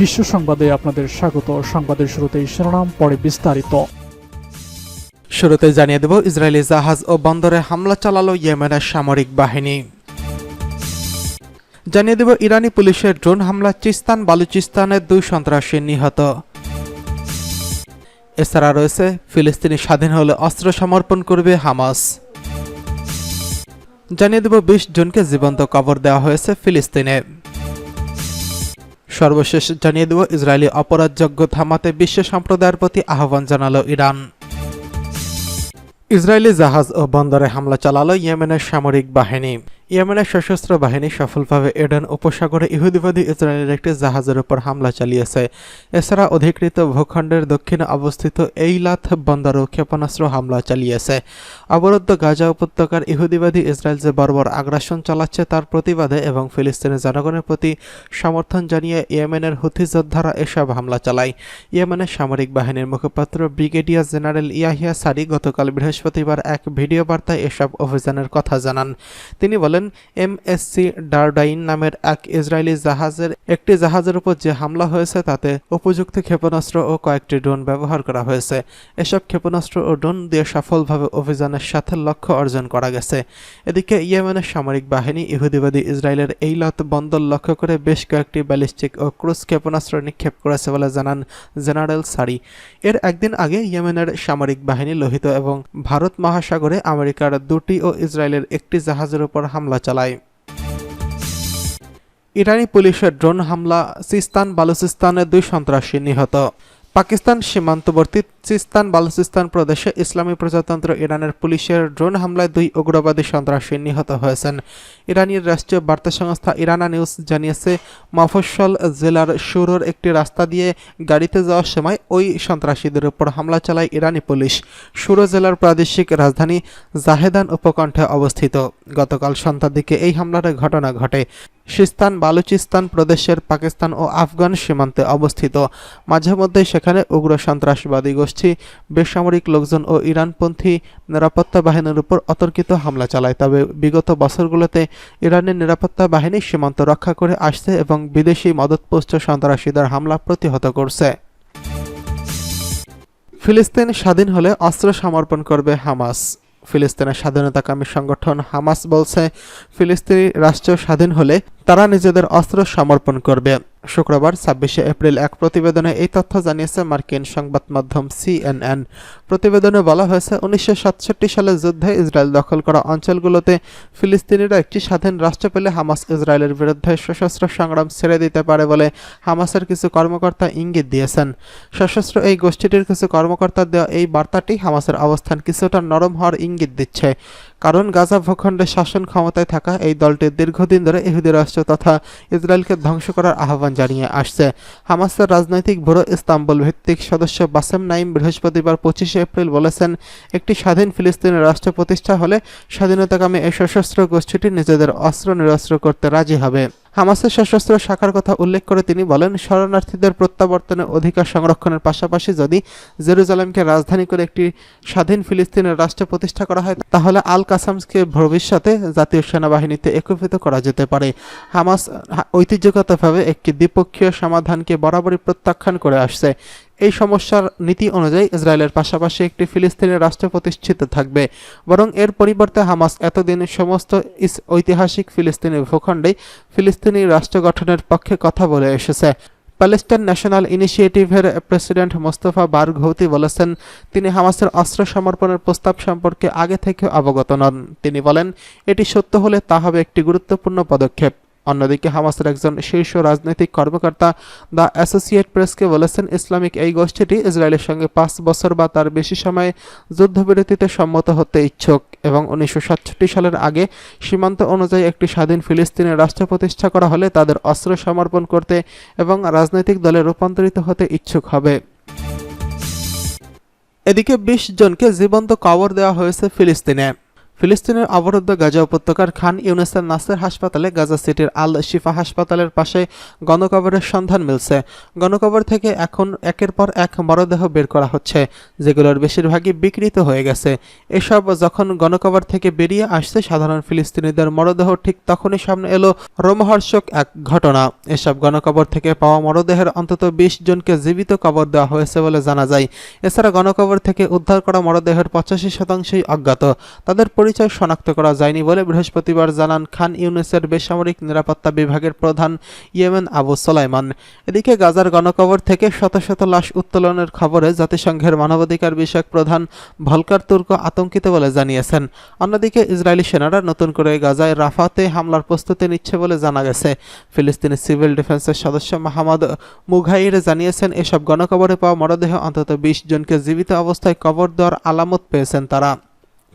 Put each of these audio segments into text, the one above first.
বিশ্ব সংবাদে আপনাদের স্বাগত। সংবাদের শুরুতেই শিরোনাম, পরে বিস্তারিত। শুরুতে জানিয়ে দেব, ইসরায়েলি জাহাজ ও বন্দরে হামলা চালালো ইয়েমেনের সামরিক বাহিনী। জানিয়ে দেব, ইরানি পুলিশের ড্রোন হামলা চিস্তান বালুচিস্তানের দুই সন্ত্রাসী নিহত। এছাড়া রয়েছে, ফিলিস্তিনি স্বাধীন হলে অস্ত্র সমর্পণ করবে হামাস। জানিয়ে দেব, বিশ জনকে জীবন্ত কবর দেওয়া হয়েছে ফিলিস্তিনে। সর্বশেষ জানিয়ে দেব, ইসরায়েলি অপরাধযোগ্য থামাতে বিশ্ব সম্প্রদায়ের প্রতি আহ্বান জানালো ইরান। ইসরায়েলি জাহাজ ও বন্দরে হামলা চালালো ইয়েমেনের সামরিক বাহিনী। ইয়েমেনের সশস্ত্র বাহিনী সফলভাবে এডেন উপসাগরে ইহুদিবাদী ইসরায়েলের একটি জাহাজের উপর হামলা চালিয়েছে। এছাড়া অধিকৃত ভূখণ্ডের দক্ষিণে অবস্থিত এইলাথ বন্দরও ক্ষেপণাস্ত্র হামলা চালিয়েছে। অবরুদ্ধ গাজা উপত্যকার ইহুদিবাদী ইসরায়েল যে বর্বর আগ্রাসন চালাচ্ছে তার প্রতিবাদে এবং ফিলিস্তিনের জনগণের প্রতি সমর্থন জানিয়ে ইয়েমেনের হুথি যোদ্ধারা এসব হামলা চালায়। ইয়েমেনের সামরিক বাহিনীর মুখপাত্র ব্রিগেডিয়ার জেনারেল ইয়াহিয়া সারি গতকাল বৃহস্পতিবার এক ভিডিও বার্তায় এসব অভিযানের কথা জানান। তিনি বলেন এমএসসি ডারডাইন নামের এক ইসরায়েলি জাহাজের একটি জাহাজের উপর যে হামলা হয়েছে তাতে উপযুক্ত ক্ষেপণাস্ত্র ও কয়েকটি ড্রোন ব্যবহার করা হয়েছে। এসব ক্ষেপণাস্ত্র ও ড্রোন দিয়ে সফলভাবে অভিযানের সাথে লক্ষ্য অর্জন করা গেছে। এদিকে ইয়েমেনের সামরিক বাহিনী ইহুদিবাদী ইসরায়েলের এইলত বন্দর লক্ষ্য করে বেশ কয়েকটি ব্যালিস্টিক ও ক্রুজ ক্ষেপণাস্ত্র নিক্ষেপ করেছে বলে জানান জেনারেল সারি। এর একদিন আগে ইয়েমেনের সামরিক বাহিনী লোহিত এবং ভারত মহাসাগরে আমেরিকার দুটি ও ইসরায়েলের একটি জাহাজের উপর হামলা চালায়। ইরানি পুলিশের ড্রোন হামলা সিস্তান বালুচিস্তানের দুই সন্ত্রাসী নিহত। পাকিস্তান সীমান্তবর্তী চিস্তান বালুচিস্তান প্রদেশে ইসলামী প্রজাতন্ত্র ইরানের পুলিশের ড্রোন হামলায় দুই উগ্রবাদী সন্ত্রাসী নিহত হয়েছেন। ইরানের রাষ্ট্রীয় বার্তা সংস্থা ইরানা নিউজ জানিয়েছে, মফস্বল জেলার সুরোর একটি রাস্তা দিয়ে গাড়িতে যাওয়ার সময় ওই সন্ত্রাসীদের উপর হামলা চালায় ইরানি পুলিশ। সুরো জেলার প্রাদেশিক রাজধানী জাহেদান উপকণ্ঠে অবস্থিত। গতকাল সন্ধ্যার দিকে এই হামলার ঘটনা ঘটে। সিস্তান বালুচিস্তান প্রদেশের পাকিস্তান ও আফগান সীমান্তে অবস্থিত। মাঝে মধ্যে সেখানে উগ্র সন্ত্রাসবাদী গোষ্ঠী, বেসামরিক লোকজন ও ইরানপন্থী নিরাপত্তা বাহিনীর উপর অতর্কিত হামলা চালায়। তবে বিগত বছরগুলোতে ইরানের নিরাপত্তা বাহিনী সীমান্ত রক্ষা করে আসছে এবং বিদেশি মদতপুষ্ট সন্ত্রাসীদের হামলা প্রতিহত করছে। ফিলিস্তিন স্বাধীন হলে অস্ত্র সমর্পণ করবে হামাস। ফিলিস্তিনের স্বাধীনতাকামী সংগঠন হামাস বলছে ফিলিস্তিনি রাষ্ট্র স্বাধীন হলে তারা নিজেদের অস্ত্র সমর্পণ করবে। শুক্রবার ছাব্বিশে এপ্রিল এক প্রতিবেদনে এই তথ্য জানিয়েছে মার্কিন সংবাদ মাধ্যম সিএনএন। প্রতিবেদনে বলা হয়েছে, উনিশশো সাতষট্টি সালের যুদ্ধে ইসরায়েল দখল করা অঞ্চলগুলোতে ফিলিস্তিনিরা একটি স্বাধীন রাষ্ট্র পেলে হামাস ইসরায়েলের বিরুদ্ধে সশস্ত্র সংগ্রাম ছেড়ে দিতে পারে বলে হামাসের কিছু কর্মকর্তা ইঙ্গিত দিয়েছেন। সশস্ত্র এই গোষ্ঠীটির কিছু কর্মকর্তা দেওয়া এই বার্তাটি হামাসের অবস্থান কিছুটা নরম হওয়ার ইঙ্গিত দিচ্ছে। কারণ গাজা ভূখণ্ডে শাসন ক্ষমতায় থাকা এই দলটি দীর্ঘদিন ধরে ইহুদি রাষ্ট্র তথা ইসরায়েলকে ধ্বংস করার আহ্বান জানিয়ে আসছে। হামাসের রাজনৈতিক ব্যুরো ইস্তাম্বুল ভিত্তিক সদস্য বাসেম নাইম বৃহস্পতিবার পঁচিশে এপ্রিল বলেছেন, একটি স্বাধীন ফিলিস্তিনের রাষ্ট্র প্রতিষ্ঠা হলে স্বাধীনতাকামী এই সশস্ত্র গোষ্ঠীটি নিজেদের অস্ত্র নিরস্ত্র করতে রাজি হবে। হামাসের সশস্ত্র শাখার কথা উল্লেখ করে তিনি বলেন, শরণার্থীদের প্রত্যাবর্তনের অধিকার সংরক্ষণের পাশাপাশি যদি জেরুজালেমকে রাজধানী করে একটি স্বাধীন ফিলিস্তিনের রাষ্ট্র প্রতিষ্ঠা করা হয়, তাহলে আল কাসামসকে ভবিষ্যতে জাতীয় সেনাবাহিনীতে একীভূত করা যেতে পারে। হামাস ঐতিহ্যগতভাবে একটি দ্বিপক্ষীয় সমাধানকে বরাবরই প্রত্যাখ্যান করে আসছে। এই সমস্যার নীতি অনুযায়ী ইসরায়েলের পাশাপাশি একটি ফিলিস্তিনি রাষ্ট্র প্রতিষ্ঠিত থাকবে। বরং এর পরিবর্তে হামাস এতদিন সমস্ত ঐতিহাসিক ফিলিস্তিনি ভূখণ্ডে ফিলিস্তিনি রাষ্ট্র গঠনের পক্ষে কথা বলে এসেছে। প্যালেস্টাইন ন্যাশনাল ইনিশিয়েটিভের প্রেসিডেন্ট মোস্তফা বারঘৌতি বলেছেন, তিনি হামাসের অস্ত্র সমর্পণের প্রস্তাব সম্পর্কে আগে থেকে অবগত নন। তিনি বলেন, এটি সত্য হলে তা হবে একটি গুরুত্বপূর্ণ পদক্ষেপ। অন্যদিকে হামাসের একজন শীর্ষ রাজনৈতিক কর্মকর্তা দ্য অ্যাসোসিয়েট প্রেসকে বলেছেন, ইসলামিক এই গোষ্ঠীটি ইসরায়েলের সঙ্গে পাঁচ বছর বা তার বেশি সময় যুদ্ধবিরতিতে সম্মত হতে ইচ্ছুক এবং উনিশশো সাতষট্টি সালের আগে সীমান্ত অনুযায়ী একটি স্বাধীন ফিলিস্তিনের রাষ্ট্র প্রতিষ্ঠা করা হলে তাদের অস্ত্র সমর্পণ করতে এবং রাজনৈতিক দলে রূপান্তরিত হতে ইচ্ছুক হবে। এদিকে বিশ জনকে জীবন্ত কবর দেওয়া হয়েছে ফিলিস্তিনে। ফিলিস্তিনের অবরুদ্ধ গাজা উপত্যকার খান ইউনেসের নাসের হাসপাতালে গাজা সিটির আল শিফা হাসপাতালের পাশে গণকবরের সন্ধান মিলছে। গণকবর থেকে এখন একের পর এক মরদেহ বের করা হচ্ছে, যেগুলোর বেশিরভাগই বিকৃত হয়ে গেছে। এসব যখন গণকবর থেকে বেরিয়ে আসছে, সাধারণ ফিলিস্তিনিদের মরদেহ ঠিক তখনই সামনে এলো রোমহর্ষক এক ঘটনা। এসব গণকবর থেকে পাওয়া মরদেহের অন্তত বিশ জনকে জীবিত কবর দেওয়া হয়েছে বলে জানা যায়। এছাড়া গণকবর থেকে উদ্ধার করা মরদেহের পঁচাশি শতাংশই অজ্ঞাত। তাদের পরিচয় শনাক্ত করা যায়নি বলে বৃহস্পতিবার জানান খান ইউনিসের বেসামরিক নিরাপত্তা বিভাগের প্রধান ইয়েমেন আবু সোলাইমান। এদিকে গাজার গণকবর থেকে শত শত লাশ উত্তোলনের খবরে জাতিসংঘের মানবাধিকার বিষয়ক প্রধান ভলকার তুর্ক আতঙ্কিত বলে জানিয়েছেন। অন্যদিকে ইসরায়েলি সেনারা নতুন করে গাজায় রাফাতে হামলার প্রস্তুতি নিচ্ছে বলে জানা গেছে। ফিলিস্তিনি সিভিল ডিফেন্সের সদস্য মাহমদ মুঘাইর জানিয়েছেন, এসব গণকবরে পাওয়া মরদেহ অন্তত বিশ জনকে জীবিত অবস্থায় কবর দেওয়ার আলামত পেয়েছেন তারা।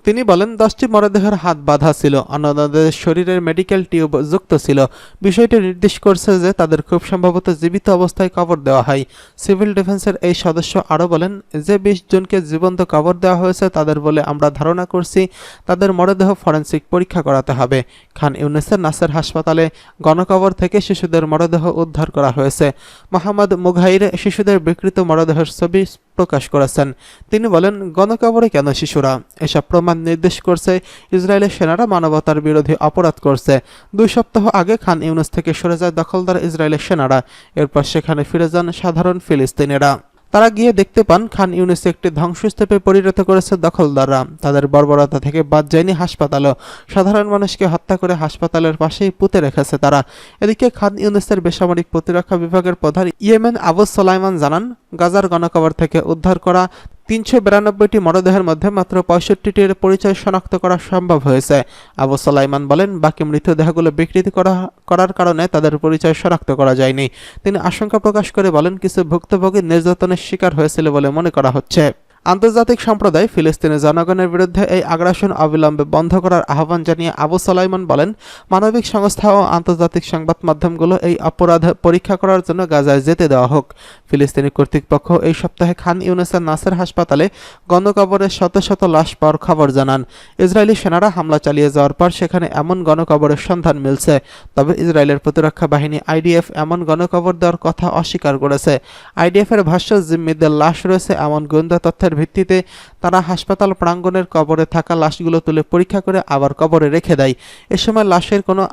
তিনি বলেন, দশটি মরদেহের হাত বাঁধা ছিল, অন্যদের শরীরের মেডিকেল টিউব যুক্ত ছিল। বিষয়টি নির্দেশ করছে যে তাদের খুব সম্ভবত জীবিত অবস্থায় কবর দেওয়া হয়। সিভিল ডিফেন্সের এই সদস্য আরও বলেন, যে বিশ জনকে জীবন্ত কবর দেওয়া হয়েছে তাদের বলে আমরা ধারণা করছি, তাদের মরদেহ ফরেন্সিক পরীক্ষা করাতে হবে। খান ইউনেসের নাসের হাসপাতালে গণকবর থেকে শিশুদের মরদেহ উদ্ধার করা হয়েছে। মোহাম্মদ মুঘাইর শিশুদের বিকৃত মরদেহের ছবি প্রকাশ করেছেন। তিনি বলেন, গণকবরে কেন শিশুরা? এসব প্রমাণ নির্দেশ করছে ইসরায়েলের সেনারা মানবতার বিরোধী অপরাধ করছে। দুই সপ্তাহ আগে খান ইউনুস থেকে সরে যায় দখলদার ইসরায়েলের সেনারা। এরপর সেখানে ফিরে যান সাধারণ ফিলিস্তিনিরা। তারা গিয়ে দেখতে পান, খান ইউনিস একটি ধ্বংসস্তূপে পরিণত করেছে দখলদাররা। তাদের বর্বরতা থেকে বাদ যায়নি হাসপাতালও। সাধারণ মানুষকে হত্যা করে হাসপাতালের পাশেই পুঁতে রেখেছে তারা। এদিকে খান ইউনিসের বেসামরিক প্রতিরক্ষা বিভাগের প্রধান ইয়েমেন আবু সোলাইমান জানান গাজার গণকবর থেকে উদ্ধার করা তিনশো বিরানব্বইটি মরদেহের মধ্যে মাত্র পঁয়ষট্টিটির পরিচয় শনাক্ত করা সম্ভব হয়েছে। আবু সালাইমান বলেন, বাকি মৃতদেহগুলো বিকৃতি করা, করার কারণে তাদের পরিচয় শনাক্ত করা যায়নি। তিনি আশঙ্কা প্রকাশ করে বলেন, কিছু ভুক্তভোগী নির্যাতনের শিকার হয়েছিল বলে মনে করা হচ্ছে। আন্তর্জাতিক সম্প্রদায় ফিলিস্তিনের জনগণের বিরুদ্ধে এই আগ্রাসন অবিলম্বে বন্ধ করার আহ্বান জানিয়ে আবু সালাইমান বলেন, মানবিক সংস্থা ও আন্তর্জাতিক সংবাদ মাধ্যমগুলো এই অপরাধ পরীক্ষা করার জন্য গাজায় যেতে দেওয়া হোক। ফিলিস্তিনি কর্তৃপক্ষ এই সপ্তাহে খান ইউনেসের নাসের হাসপাতালে গণকবরের শত শত লাশ পাওয়ার খবর জানান। ইসরায়েলি সেনারা হামলা চালিয়ে যাওয়ার পর সেখানে এমন গণকবরের সন্ধান মিলছে। তবে ইসরায়েলের প্রতিরক্ষা বাহিনী আইডিএফ এমন গণকবর দেওয়ার কথা অস্বীকার করেছে। আইডিএফ এর ভাষ্য, জিম্মিদের লাশ রয়েছে এমন গোয়েন্দা তথ্যের ভিত্তিতে তারা হাসপাতাল প্রাঙ্গণের কবরে থাকা লাশগুলো তুলে পরীক্ষা করে আবার কবরে রেখে দেয়। এ সময় লাশের কোনো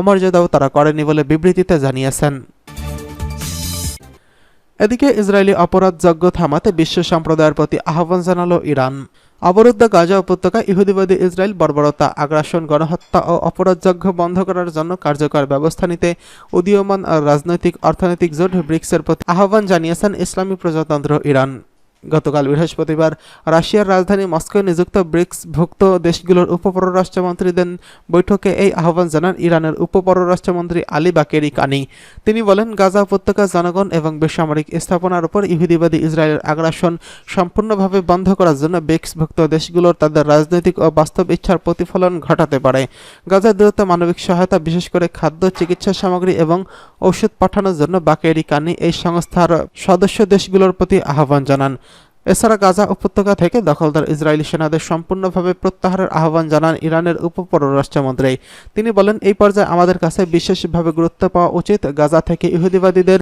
অমর্যাদাও তারা করেনি বলে বিবৃতিতে জানিয়েছেন। এদিকে ইসরায়েলি অপরাধযজ্ঞ থামাতে বিশ্ব সম্প্রদায়ের প্রতি আহ্বান জানালো ইরান। অবরুদ্ধ গাজা উপত্যকা ইহুদিবাদী ইসরায়েল বর্বরতা, আগ্রাসন, গণহত্যা ও অপরাধযজ্ঞ বন্ধ করার জন্য কার্যকর ব্যবস্থা নিতে উদীয়মান রাজনৈতিক অর্থনৈতিক জোট ব্রিক্সের প্রতি আহ্বান জানিয়েছেন ইসলামী প্রজাতন্ত্র ইরান। গতকাল বৃহস্পতিবার রাশিয়ার রাজধানী মস্কোয় নিযুক্ত ব্রিক্সভুক্ত দেশগুলোর উপপররাষ্ট্রমন্ত্রীদের বৈঠকে এই আহ্বান জানান ইরানের উপপররাষ্ট্রমন্ত্রী আলী বাকেরি কানি। তিনি বলেন, গাজা উপত্যকার জনগণ এবং বেসামরিক স্থাপনার উপর ইহুদিবাদী ইসরায়েলের আগ্রাসন সম্পূর্ণভাবে বন্ধ করার জন্য ব্রিক্সভুক্ত দেশগুলোর তাদের রাজনৈতিক ও বাস্তব ইচ্ছার প্রতিফলন ঘটাতে পারে। গাজার দ্রুত মানবিক সহায়তা, বিশেষ করে খাদ্য, চিকিৎসা সামগ্রী এবং ওষুধ পাঠানোর জন্য বাকেরি কানি এই সংস্থার সদস্য দেশগুলোর প্রতি আহ্বান জানান। এছাড়া গাজা উপত্যকা থেকে দখলদার ইসরায়েলি সেনাদের সম্পূর্ণভাবে প্রত্যাহারের আহ্বান জানান ইরানের উপপররাষ্ট্রমন্ত্রী তিনি বলেন, এই পর্যায়ে আমাদের কাছে বিশেষভাবে গুরুত্ব পাওয়া উচিত গাজা থেকে ইহুদিবাদীদের